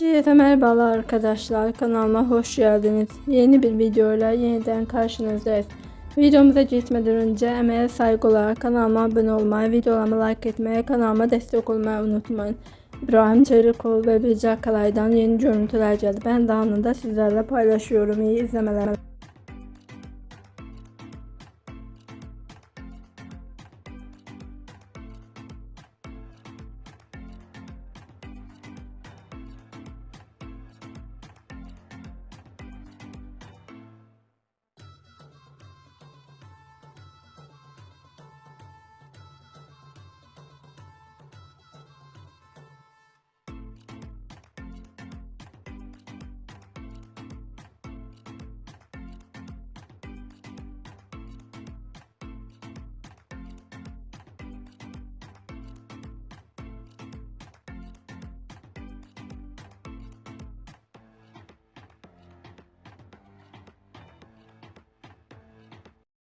Herkese merhabalar arkadaşlar kanalıma hoş geldiniz. Yeni bir videoyla yeniden karşınızdayız. Videomuza geçmeden önce emeğe saygı olarak kanalıma abone olmayı, videolarımı like etmeyi, kanalıma destek olmayı unutmayın. İbrahim Çelikoğlu ve Bilge Akalay'dan yeni görüntüler geldi. Ben de anında sizlerle paylaşıyorum. İyi izlemeler.